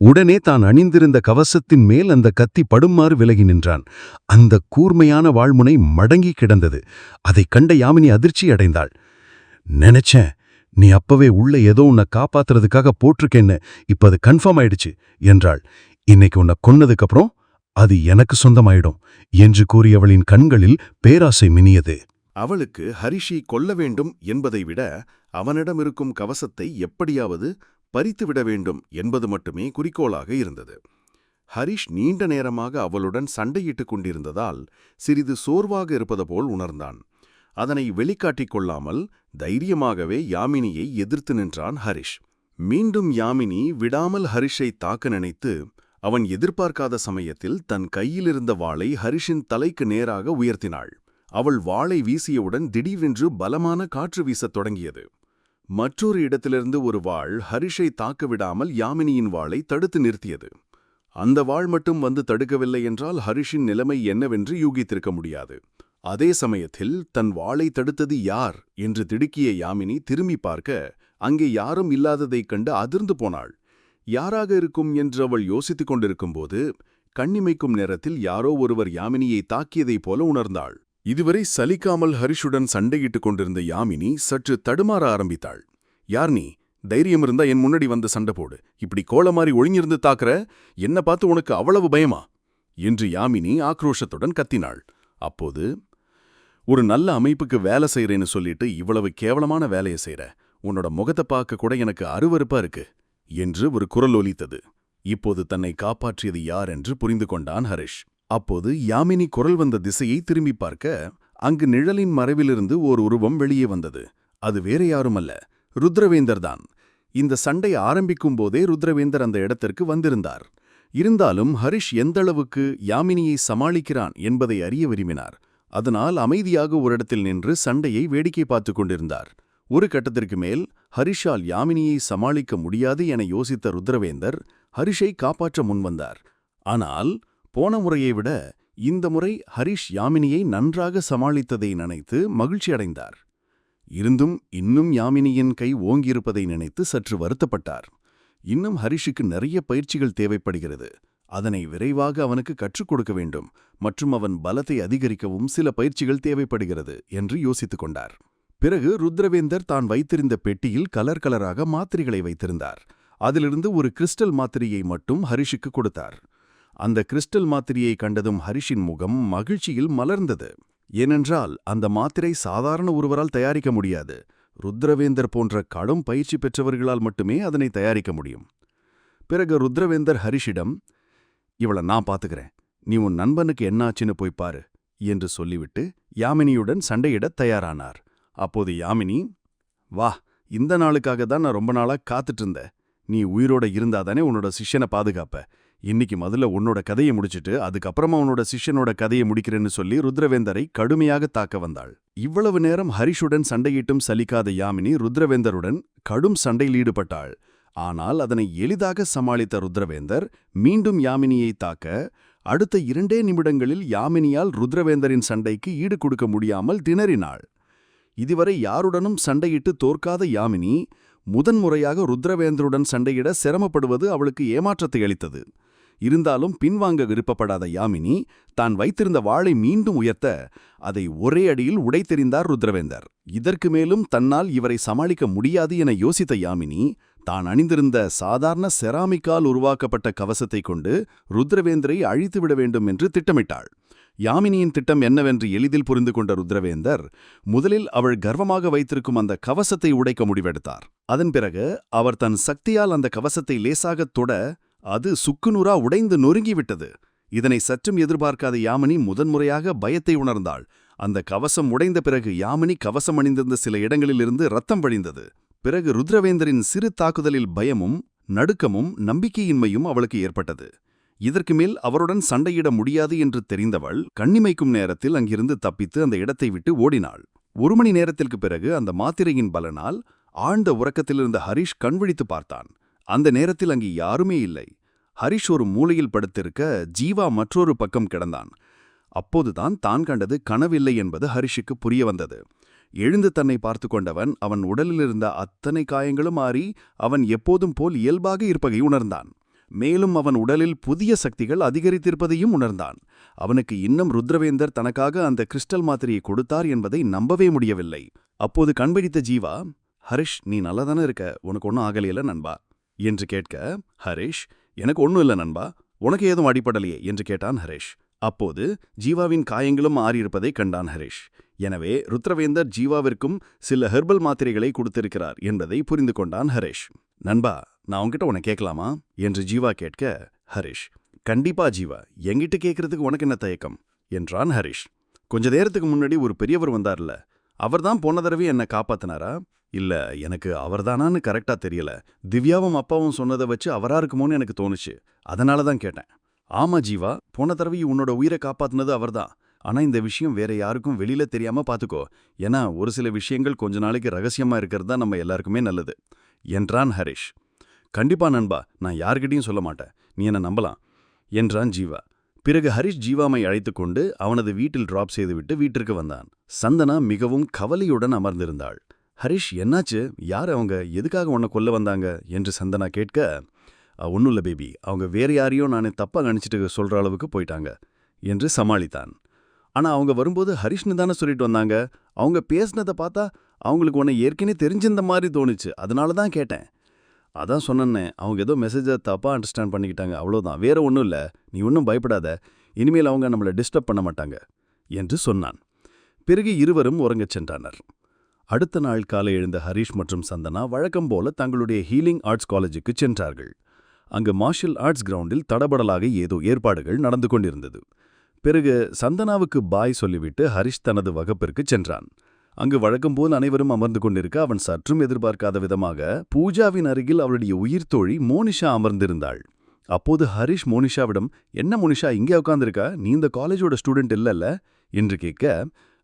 உடனே தான் அணிந்திருந்த கவசத்தின் மேல் அந்த கத்தி படுமாறு விலகி நின்றான். அந்த கூர்மையான வாழ்முனை மடங்கி கிடந்தது. அதைக் கண்ட யாமினி அதிர்ச்சி அடைந்தாள். நினைச்சேன் நீ அப்பவே உள்ள ஏதோ உன்னை காப்பாத்துறதுக்காக போட்டிருக்கேன்னு இப்ப அது கன்ஃபார்ம் ஆயிடுச்சு என்றாள். இன்னைக்கு உன்னை கொன்னதுக்கப்புறம் அது எனக்கு சொந்தமாயிடும் என்று கூறியவளின் கண்களில் பேராசை மினியது. அவளுக்கு ஹரிஷி கொல்ல வேண்டும் என்பதை விட அவனிடம் இருக்கும் கவசத்தை எப்படியாவது பறித்துவிட வேண்டும் என்பது மட்டுமே குறிக்கோளாக இருந்தது. ஹரிஷ் நீண்ட நேரமாக அவளுடன் சண்டையிட்டுக் கொண்டிருந்ததால் சிறிது சோர்வாக இருப்பது போல் உணர்ந்தான். அதனை வெளிக்காட்டிக் கொள்ளாமல் தைரியமாகவே யாமினியை எதிர்த்து நின்றான் ஹரிஷ். மீண்டும் யாமினி விடாமல் ஹரிஷை தாக்க நினைத்து அவன் எதிர்பார்க்காத சமயத்தில் தன் கையிலிருந்த வாளை ஹரிஷின் தலைக்கு நேராக உயர்த்தினாள். அவள் வாளை வீசியவுடன் திடீரென்று பலமான காற்று வீசத் தொடங்கியது. மற்றொரு இடத்திலிருந்து ஒரு வாள் ஹரிஷை தாக்க விடாமல் யாமினியின் வாளை தடுத்து நிறுத்தியது. அந்த வாள் மட்டும் வந்து தடுக்கவில்லை என்றால் ஹரிஷின் நிலைமை என்னவென்று யூகித்திருக்க முடியாது. அதே சமயத்தில் தன் வாளை தடுத்தது யார் என்று திடுக்கிய யாமினி திரும்பி பார்க்க அங்கே யாரும் இல்லாததைக் கண்டு அதிர்ந்து போனாள். யாராக இருக்கும் என்று அவள் யோசித்துக் கொண்டிருக்கும்போது கண்ணிமைக்கும் நேரத்தில் யாரோ ஒருவர் யாமினியை தாக்கியதைப் போல உணர்ந்தாள். இதுவரை சலிக்காமல் ஹரிஷுடன் சண்டையிட்டுக் கொண்டிருந்த யாமினி சற்று தடுமாற ஆரம்பித்தாள். யார் நீ? தைரியம் இருந்தா என் முன்னாடி வந்து சண்டை போடு. இப்படி கோலமாறி ஒழிஞ்சிருந்து தாக்குற? என்ன பார்த்து உனக்கு அவ்வளவு பயமா? என்று யாமினி ஆக்ரோஷத்துடன் கத்தினாள். அப்போது ஒரு நல்ல அமைப்புக்கு வேலை செய்யறேன்னு சொல்லிட்டு இவ்வளவு கேவலமான வேலையை செய்யற உன்னோட முகத்தை பார்க்க கூட எனக்கு அருவருப்பா இருக்கு என்று ஒரு குரல் ஒலித்தது. இப்போது தன்னை காப்பாற்றியது யார் என்று புரிந்து கொண்டான் ஹரிஷ். அப்போது யாமினி குரல் வந்த திசையை திரும்பி பார்க்க அங்கு நிழலின் மறைவிலிருந்து ஓர் உருவம் வெளியே வந்தது. அது வேற யாருமல்ல. ருத்ரவேந்தர் தான். இந்த சண்டை ஆரம்பிக்கும் போதே ருத்ரவேந்தர் அந்த இடத்திற்கு வந்திருந்தார். இருந்தாலும் ஹரிஷ் எந்தளவுக்கு யாமினியை சமாளிக்கிறான் என்பதை அறிய விரும்பினார். அதனால் அமைதியாக ஒரு இடத்தில் நின்று சண்டையை வேடிக்கை பார்த்துக் கொண்டிருந்தார். ஒரு கட்டத்திற்கு மேல் ஹரிஷால் யாமினியை சமாளிக்க முடியாது என யோசித்த ருத்ரவேந்தர் ஹரிஷை காப்பாற்ற முன்வந்தார் ஆனால் போன முறையை விட இந்த முறை ஹரிஷ் யாமினியை நன்றாக சமாளித்ததை நினைத்து மகிழ்ச்சியடைந்தார் இருந்தும் இன்னும் யாமினியின் கை ஓங்கியிருப்பதை நினைத்து சற்று வருத்தப்பட்டார். இன்னும் ஹரிஷுக்கு நிறைய பயிற்சிகள் தேவைப்படுகிறது. அதனை விரைவாக அவனுக்கு கற்றுக் கொடுக்க வேண்டும் மற்றும் அவன் பலத்தை அதிகரிக்கவும் சில பயிற்சிகள் தேவைப்படுகிறது என்று யோசித்துக் கொண்டார். பிறகு ருத்ரவேந்தர் தான் வைத்திருந்த பெட்டியில் கலர் கலராக மாத்திரைகளை வைத்திருந்தார். அதிலிருந்து ஒரு கிறிஸ்டல் மாத்திரையை மட்டும் ஹரிஷுக்கு கொடுத்தார். அந்த கிறிஸ்டல் மாத்திரையை கண்டதும் ஹரிஷின் முகம் மகிழ்ச்சியில் மலர்ந்தது. ஏனென்றால் அந்த மாத்திரை சாதாரண ஒருவரால் தயாரிக்க முடியாது. ருத்ரவேந்தர் போன்ற கடும் பயிற்சி பெற்றவர்களால் மட்டுமே அதனை தயாரிக்க முடியும். பிறகு ருத்ரவேந்தர் ஹரிஷிடம் இவள நான் பார்த்துக்கிறேன் நீ உன் நண்பனுக்கு என்னாச்சுன்னு போய் பாரு என்று சொல்லிவிட்டு யாமினியுடன் சண்டையிடத் தயாரானார். அப்போது யாமினி வா இந்த நாளுக்காக தான் நான் ரொம்ப நாளா காத்துட்டு இருந்தேன். நீ உயிரோட இருந்தாதானே உன்னோட சிஷ்யனை பாதுகாப்ப. இன்னைக்கு முதல்ல உன்னோட கதையை முடிச்சிட்டு அதுக்கப்புறமா உன்னோட சிஷ்யனோட கதையை முடிக்கிறேன்னு சொல்லி ருத்ரவேந்தரை கடுமையாக தாக்க வந்தாள். இவ்வளவு நேரம் ஹரிஷுடன் சண்டையிட்டும் சலிக்காத யாமினி ருத்ரவேந்தருடன் கடும் சண்டையில் ஈடுபட்டாள். ஆனால் அதனை எளிதாக சமாளித்த ருத்ரவேந்தர் மீண்டும் யாமினியை தாக்க அடுத்த இரண்டே நிமிடங்களில் யாமினியால் ருத்ரவேந்தரின் சண்டைக்கு ஈடு கொடுக்க முடியாமல் திணறினாள். இதுவரை யாருடனும் சண்டையிட்டு தோற்காத யாமினி முதன்முறையாக ருத்ரவேந்தருடன் சண்டையிட சிரமப்படுவது அவளுக்கு ஏமாற்றத்தை அளித்தது. இருந்தாலும் பின்வாங்க விருப்பப்படாத யாமினி தான் வைத்திருந்த வாளை மீண்டும் உயர்த்த அதை ஒரே அடியில் உடைத்தெறிந்தார் ருத்ரவேந்தர். இதற்கு மேலும் தன்னால் இவரை சமாளிக்க முடியாது என யோசித்த யாமினி தான் அணிந்திருந்த சாதாரண செராமிக்கால் உருவாக்கப்பட்ட கவசத்தைக் கொண்டு ருத்ரவேந்தரை அழித்துவிட வேண்டும் என்று திட்டமிட்டாள். யாமினியின் திட்டம் என்னவென்று எளிதில் புரிந்து கொண்ட ருத்ரவேந்தர் முதலில் அவள் கர்வமாக வைத்திருக்கும் அந்த கவசத்தை உடைக்க முடிவெடுத்தார். அதன் பிறகு அவர் தன் சக்தியால் அந்த கவசத்தை லேசாகத் தொட அது சுக்குநூறா உடைந்து நொறுங்கிவிட்டது. இதனை சற்றும் எதிர்பார்க்காத யாமினி முதன்முறையாக பயத்தை உணர்ந்தாள். அந்த கவசம் உடைந்த பிறகு யாமினி கவசம் அணிந்திருந்த சில இடங்களிலிருந்து ரத்தம் வழிந்தது. பிறகு ருத்ரவேந்தரின் சிறு தாக்குதலில் பயமும் நடுக்கமும் நம்பிக்கையின்மையும் அவளுக்கு ஏற்பட்டது. இதற்கு மேல் அவருடன் சண்டையிட முடியாது என்று தெரிந்தவள் கண்ணிமைக்கும் நேரத்தில் அங்கிருந்து தப்பித்து அந்த இடத்தை விட்டு ஓடினாள். ஒரு மணி நேரத்திற்கு பிறகு அந்த மாத்திரையின் பலனால் ஆழ்ந்த உறக்கத்திலிருந்த ஹரீஷ் கண்விழித்து பார்த்தான். அந்த நேரத்தில் அங்கு யாருமே இல்லை. ஹரிஷ் ஒரு மூலையில் படுத்திருக்க ஜீவா மற்றொரு பக்கம் கிடந்தான். அப்போதுதான் தான் கண்டது கனவில்லை என்பது ஹரிஷுக்கு புரிய வந்தது. எழுந்து தன்னை பார்த்து கொண்டவன் அவன் உடலிலிருந்த அத்தனை காயங்களும் மாறி அவன் எப்போதும் போல் இயல்பாக இருப்பதை உணர்ந்தான். மேலும் அவன் உடலில் புதிய சக்திகள் அதிகரித்திருப்பதையும் உணர்ந்தான். அவனுக்கு இன்னும் ருத்ரவேந்தர் தனக்காக அந்த கிறிஸ்டல் மாத்திரையை கொடுத்தார் என்பதை நம்பவே முடியவில்லை. அப்போது கண்பிடித்த ஜீவா ஹரிஷ் நீ நல்லாதானே இருக்க? உனக்கு ஒன்றும் ஆகலையில நண்பா? என்று கேட்க ஹரேஷ் எனக்கு ஒன்றும் இல்லை நண்பா. உனக்கு ஏதும் அடிப்படலையே என்று கேட்டான் ஹரேஷ். அப்போது ஜீவாவின் காயங்களும் மாறியிருப்பதை கண்டான் ஹரேஷ். எனவே ருத்ரவேந்தர் ஜீவாவிற்கும் சில ஹெர்பல் மாத்திரைகளை கொடுத்திருக்கிறார் என்பதை புரிந்து கொண்டான் ஹரேஷ். நண்பா நான் உன்கிட்ட உன கேட்கலாமா? என்று ஜீவா கேட்க ஹரிஷ் கண்டிப்பா ஜீவா. என்கிட்ட கேட்கறதுக்கு உனக்கு என்ன தயக்கம்? என்றான் ஹரீஷ். கொஞ்ச நேரத்துக்கு முன்னாடி ஒரு பெரியவர் வந்தார்ல அவர்தான் போன தடவை என்ன காப்பாத்தினாரா? இல்ல எனக்கு அவர்தானான்னு கரெக்டா தெரியல. திவ்யாவும் அப்பாவும் சொன்னதை வச்சு அவரா இருக்குமோன்னு எனக்கு தோணுச்சு. அதனால தான் கேட்டேன். ஆமா ஜீவா போன தடவை உன்னோட உயிரை காப்பாத்துனது அவர்தான். ஆனா இந்த விஷயம் வேற யாருக்கும் வெளியில தெரியாம பாத்துக்கோ. ஏன்னா ஒரு சில விஷயங்கள் கொஞ்ச நாளைக்கு ரகசியமா இருக்கிறது தான் நம்ம எல்லாருக்குமே நல்லது. என்றான் ஹரிஷ். கண்டிப்பா நண்பா நான் யார்கிட்டையும் சொல்ல மாட்டேன். நீ என்ன நம்பலாம். என்றான் ஜீவா. பிறகு ஹரிஷ் ஜீவாமை அழைத்துக் கொண்டு அவனது வீட்டில் டிராப் செய்துவிட்டு வீட்டிற்கு வந்தான். சந்தனா மிகவும் கவலையுடன் அமர்ந்திருந்தாள். ஹரிஷ் என்னாச்சு? யார் அவங்க? எதுக்காக உன்னை கொல்ல வந்தாங்க? என்று சந்தனா கேட்க ஒன்றும் இல்லை பேபி. அவங்க வேற யாரையோ நான் தப்பாக நினச்சிட்டு சொல்கிற அளவுக்கு போயிட்டாங்க என்று சமாளித்தான். ஆனால் அவங்க வரும்போது ஹரிஷ்னு தானே சொல்லிட்டு வந்தாங்க? அவங்க பேசினதை பார்த்தா அவங்களுக்கு உன்னை ஏற்கனவே தெரிஞ்சிருந்த மாதிரி தோணுச்சு. அதனால தான் கேட்டேன். அதான் சொன்னேன்னே அவங்க ஏதோ மெசேஜை தப்பாக அண்டர்ஸ்டாண்ட் பண்ணிக்கிட்டாங்க அவ்வளோதான் வேற ஒன்றும் இல்லை. நீ ஒன்றும் பயப்படாத. இனிமேல் அவங்க நம்மளை டிஸ்டர்ப் பண்ண மாட்டாங்க என்று சொன்னான். பிறகு இருவரும் உறங்கச் சென்றனர். அடுத்த நாள் காலை எழுந்த ஹரிஷ் மற்றும் சந்தனா வழக்கம் போல தங்களுடைய ஹீலிங் ஆர்ட்ஸ் காலேஜுக்கு சென்றார்கள். அங்கு மார்ஷல் ஆர்ட்ஸ் கிரவுண்டில் தடபடலாக ஏதோ ஏற்பாடுகள் நடந்து கொண்டிருந்தது. பிறகு சந்தனாவுக்கு பாய் சொல்லிவிட்டு ஹரிஷ் தனது வகுப்பிற்கு சென்றான். அங்கு வழக்கம்போல் அனைவரும் அமர்ந்து கொண்டிருக்க அவன் சற்றும் எதிர்பார்க்காத விதமாக பூஜாவின் அருகில் அவளுடைய உயிர் தோழி மோனிஷா அமர்ந்திருந்தாள். அப்போது ஹரிஷ் மோனிஷாவிடம் என்ன மோனிஷா இங்கே உட்காந்துருக்கா நீ இந்த காலேஜோட ஸ்டூடெண்ட் இல்லல்ல? என்று கேட்க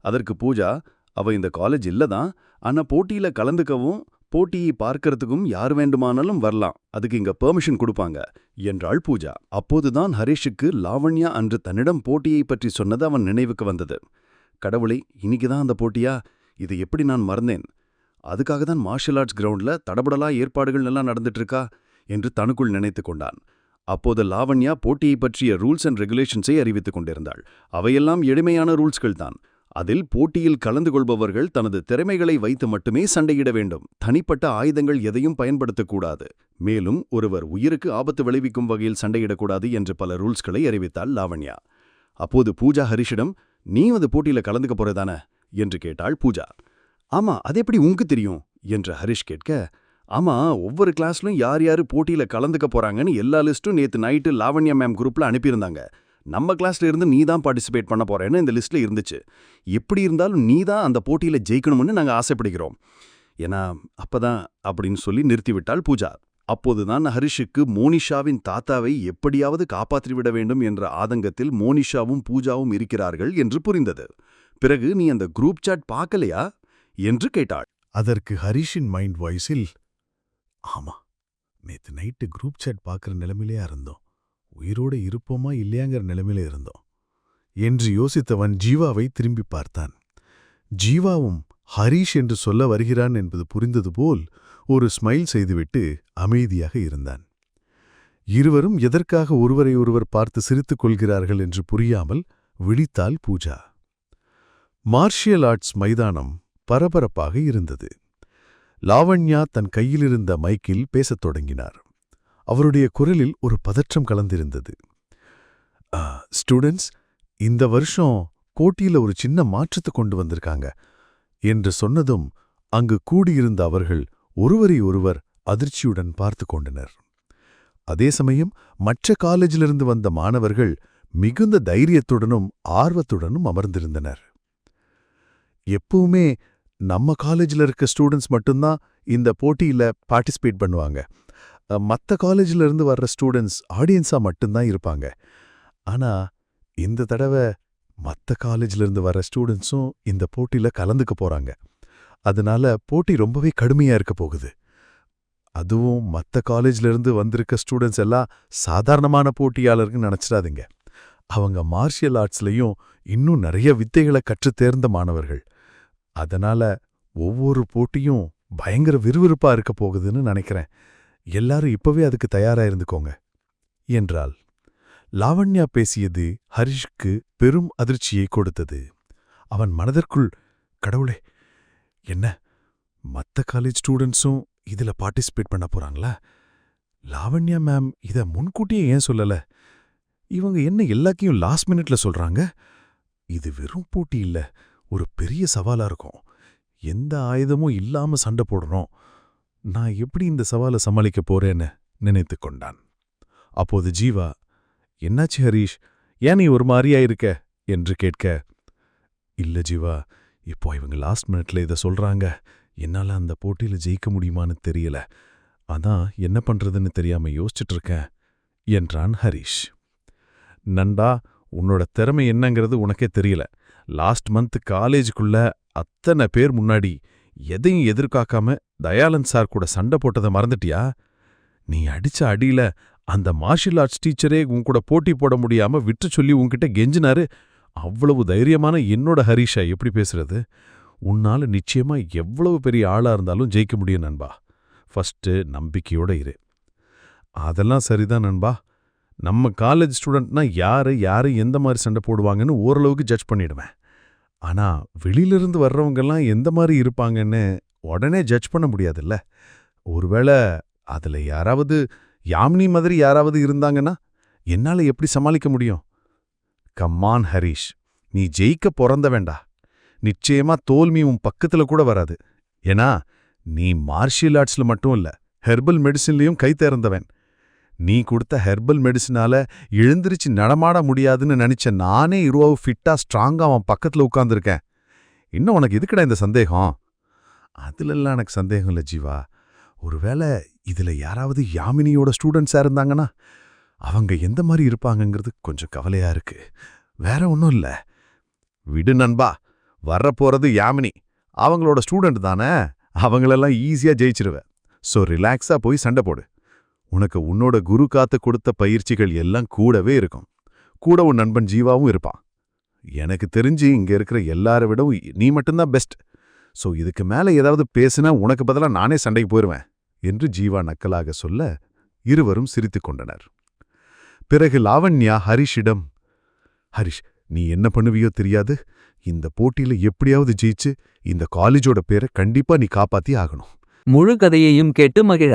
அதற்கு பூஜா அவ இந்த காலேஜ் இல்லதான் ஆனா போட்டியில் கலந்துக்கவும் போட்டியை பார்க்கறதுக்கும் யார் வேண்டுமானாலும் வரலாம். அதுக்கு இங்க பெர்மிஷன் கொடுப்பாங்க என்றாள் பூஜா. அப்போதுதான் ஹரிஷுக்கு லாவண்யா அன்று தன்னிடம் போட்டியை பற்றி சொன்னது அவன் நினைவுக்கு வந்தது. கடவுளே இன்னைக்குதான் அந்த போட்டியா? இதை எப்படி நான் மறந்தேன்? அதுக்காக தான் மார்ஷல் ஆர்ட்ஸ் கிரவுண்ட்ல தடபடலா ஏற்பாடுகள் எல்லாம் நடந்துட்டு இருக்கா என்று தனக்குள் நினைத்து கொண்டான். அப்போது லாவண்யா போட்டியை பற்றிய ரூல்ஸ் அண்ட் ரெகுலேஷன்ஸை அறிவித்துக் கொண்டிருந்தாள். அவையெல்லாம் எளிமையான ரூல்ஸ்கள் தான். அதில் போட்டியில் கலந்து கொள்பவர்கள் தனது திறமைகளை வைத்து மட்டுமே சண்டையிட வேண்டும். தனிப்பட்ட ஆயுதங்கள் எதையும் பயன்படுத்தக்கூடாது மேலும் ஒருவர் உயிருக்கு ஆபத்து விளைவிக்கும் வகையில் சண்டையிடக்கூடாது என்று பல ரூல்ஸ்களை அறிவித்தாள் லாவண்யா. அப்போது பூஜா ஹரிஷிடம் நீ அந்த போட்டியில் கலந்துக்க போறதானே? என்று கேட்டாள் பூஜா. ஆமா அது எப்படி உனக்கு தெரியும்? என்று ஹரிஷ் கேட்க ஆமா ஒவ்வொரு கிளாஸ்லயும் யார் யாரு போட்டியில கலந்துக்க போறாங்கன்னு எல்லா லிஸ்ட்டும் நேத்து நைட்டு லாவண்யா மேம் குரூப்ல அனுப்பியிருந்தாங்க. நம்ம கிளாஸ்ல இருந்து நீ தான் பார்ட்டிசிபேட் பண்ண போறேன்னு இந்த லிஸ்ட்ல இருந்துச்சு. எப்படி இருந்தாலும் நீ தான் அந்த போட்டியில ஜெயிக்கணும்னு நாங்க ஆசைப்படுகிறோம். ஏன்னா அப்பதான் அப்படின்னு சொல்லி நிறுத்திவிட்டாள் பூஜா. அப்போதுதான் ஹரிஷுக்கு மோனிஷாவின் தாத்தாவை எப்படியாவது காப்பாற்றிவிட வேண்டும் என்ற ஆதங்கத்தில் மோனிஷாவும் பூஜாவும் இருக்கிறார்கள் என்று புரிந்தது. பிறகு நீ அந்த குரூப் சாட் பார்க்கலையா? என்று கேட்டாள். அதற்கு ஹரிஷின் மைண்ட் வாய்ஸில் ஆமா நேத்து நைட்டு குரூப் சாட் பார்க்குற நிலைமையிலேயா இருந்தோம். உயிரோட இருப்போமா இல்லையாங்கிற நிலைமையில இருந்தோம் என்று யோசித்தவன் ஜீவாவை திரும்பி பார்த்தான். ஜீவாவும் ஹரீஷ் என்று சொல்ல வருகிறான் என்பது புரிந்தது போல் ஒரு ஸ்மைல் செய்துவிட்டு அமைதியாக இருந்தான். இருவரும் எதற்காக ஒருவரை ஒருவர் பார்த்து சிரித்துக் கொள்கிறார்கள் என்று புரியாமல் விழித்தாள் பூஜா. மார்ஷியல் ஆர்ட்ஸ் மைதானம் பரபரப்பாக இருந்தது. லாவண்யா தன் கையிலிருந்த மைக்கில் பேசத் தொடங்கினார். அவருடைய குரலில் ஒரு பதற்றம் கலந்திருந்தது. ஸ்டூடெண்ட்ஸ் இந்த வருஷம் கோட்டியில் ஒரு சின்ன மாற்றத்தை கொண்டு வந்திருக்காங்க என்று சொன்னதும் அங்கு கூடியிருந்த அவர்கள் ஒருவரை ஒருவர் அதிர்ச்சியுடன் பார்த்து கொண்டனர். அதே சமயம் மற்ற காலேஜிலிருந்து வந்த மாணவர்கள் மிகுந்த தைரியத்துடனும் ஆர்வத்துடனும் அமர்ந்திருந்தனர். எப்பவுமே நம்ம காலேஜில் இருக்க ஸ்டூடெண்ட்ஸ் மட்டும்தான் இந்த போட்டியில பார்ட்டிசிபேட் பண்ணுவாங்க. மற்ற காலேஜில் இருந்து வர்ற ஸ்டூடெண்ட்ஸ் ஆடியன்ஸா மட்டும்தான் இருப்பாங்க. ஆனா இந்த தடவை மற்ற காலேஜிலிருந்து இருந்து வர்ற ஸ்டூடெண்ட்ஸும் இந்த போட்டியில் கலந்துக்க போறாங்க. அதனால போட்டி ரொம்பவே கடுமையா இருக்க போகுது. அதுவும் மற்ற காலேஜ்ல இருந்து வந்திருக்க ஸ்டூடெண்ட்ஸ் எல்லாம் சாதாரணமான போட்டியாளர்கள் நினைச்சிடாதீங்க. அவங்க மார்ஷியல் ஆர்ட்ஸ்லயும் இன்னும் நிறைய வித்தைகளை கற்றுத் தேர்ந்த மாணவர்கள். அதனால ஒவ்வொரு போட்டியும் பயங்கர விறுவிறுப்பா இருக்க போகுதுன்னு நினைக்கிறேன். எல்லாரும் இப்பவே அதுக்கு தயாரா இருந்துக்கோங்க என்றாள். லாவண்யா பேசியது ஹரிஷ்க்கு பெரும் அதிர்ச்சியை கொடுத்தது. அவன் மனதிற்குள் கடவுளே என்ன மத்த காலேஜ் ஸ்டூடெண்ட்ஸும் இதுல பார்ட்டிசிபேட் பண்ண போறாங்களா? லாவண்யா மேம் இத முன்கூட்டியே ஏன் சொல்லல? இவங்க என்ன எல்லாத்தையும் லாஸ்ட் மினிட்ல சொல்றாங்க? இது வெறும் போட்டி இல்ல. ஒரு பெரிய சவாலா இருக்கும். எந்த ஆயுதமும் இல்லாம சண்டை போடணும். நான் எப்படி இந்த சவாலை சமாளிக்க போறேன்னு நினைத்துக் கொண்டான். அப்போது ஜீவா என்னாச்சு ஹரீஷ்? ஏன் நீ ஒரு மாதிரியா இருக்க? என்று கேட்க இல்ல ஜீவா இப்போ இவங்க லாஸ்ட் மினிட்ல இத சொல்றாங்க. என்னால அந்த போட்டியில ஜெயிக்க முடியுமான்னு தெரியல. அதான் என்ன பண்றதுன்னு தெரியாம யோசிச்சுட்டு இருக்கேன் என்றான் ஹரீஷ். நண்டா உன்னோட திறமை என்னங்கிறது உனக்கே தெரியல. லாஸ்ட் மந்த் காலேஜுக்குள்ள அத்தனை பேர் முன்னாடி எதையும் எதிர்பார்க்காம தயானந்த் சார் கூட சண்டை போட்டதை மறந்துட்டியா? நீ அடிச்ச அடியில அந்த மார்ஷியல் ஆர்ட்ஸ் டீச்சரே உன் கூட போட்டி போட முடியாம விட்டு சொல்லி உன்கிட்ட கெஞ்சினாரு. அவ்வளவு தைரியமான என்னோட ஹரிஷா எப்படி பேசுறது? உன்னால நிச்சயமா எவ்வளவு பெரிய ஆளா இருந்தாலும் ஜெயிக்க முடியும் நண்பா. ஃபர்ஸ்ட் நம்பிக்கையோட இரு. அதெல்லாம் சரிதான் நண்பா. நம்ம காலேஜ் ஸ்டூடெண்ட்னா யாரு யாரு எந்த மாதிரி சண்டை போடுவாங்கன்னு ஓரளவுக்கு ஜட்ஜ் பண்ணிடுவேன். ஆனா வெளியிலிருந்து வர்றவங்கெல்லாம் எந்த மாதிரி இருப்பாங்கன்னு உடனே ஜட்ஜ் பண்ண முடியாதுல்ல. ஒருவேளை அதுல யாராவது யாமினி மாதிரி யாராவது இருந்தாங்கன்னா என்னால எப்படி சமாளிக்க முடியும்? கம்மான் ஹரிஷ் நீ ஜெயிக்க பிறந்த வேண்டா. நிச்சயமா தோல்வி உன் பக்கத்துல கூட வராது. ஏன்னா நீ மார்ஷியல் ஆர்ட்ஸ்ல மட்டும் இல்ல ஹெர்பல் மெடிசின்லயும் கை தேர்ந்தவன். நீ கொடுத்த ஹெர்பல் மெடிசினால எழுந்திருச்சு நடமாட முடியாதுன்னு நினைச்ச நானே இருவாவு ஃபிட்டா ஸ்ட்ராங்கா அவன் பக்கத்துல உட்காந்துருக்கேன் இன்னும் உனக்கு எதுக்குடா இந்த சந்தேகம்? அதுலெல்லாம் எனக்கு சந்தேகம் இல்ல ஜீவா. ஒருவேளை இதுல யாராவது யாமினியோட ஸ்டூடெண்ட்ஸாக இருந்தாங்கன்னா அவங்க எந்த மாதிரி இருப்பாங்கங்கிறது கொஞ்சம் கவலையா இருக்கு. வேற ஒன்றும் இல்ல. விடு நண்பா வரப்போகிறது யாமினி. அவங்களோட ஸ்டூடெண்ட் தானே. அவங்களெல்லாம் ஈஸியா ஜெயிச்சிருவேன் சோ ரிலாக்ஸா போய் சண்டை போடு. உனக்கு உன்னோட குரு காத்து கொடுத்த பயிற்சிகள் எல்லாம் கூடவே இருக்கும். கூட உன் நண்பன் ஜீவாவும் இருப்பான் எனக்கு தெரிஞ்சு இங்க இருக்கிற எல்லாரை விடவும் நீ மட்டும்தான் பெஸ்ட் சோ இதுக்கு மேல ஏதாவது பேசினா உனக்கு பதிலா நானே சண்டைக்கு போயிருவேன் என்று ஜீவா நக்கலாக சொல்ல இருவரும் சிரித்துக் கொண்டனர். பிறகு லாவண்யா ஹரிஷிடம் ஹரிஷ் நீ என்ன பண்ணுவியோ தெரியாது. இந்த போட்டியில எப்படியாவது ஜெயிச்சு இந்த காலேஜோட பேரை கண்டிப்பா நீ காப்பாத்தி ஆகணும். முழு கதையையும் கேட்டு மகிழ.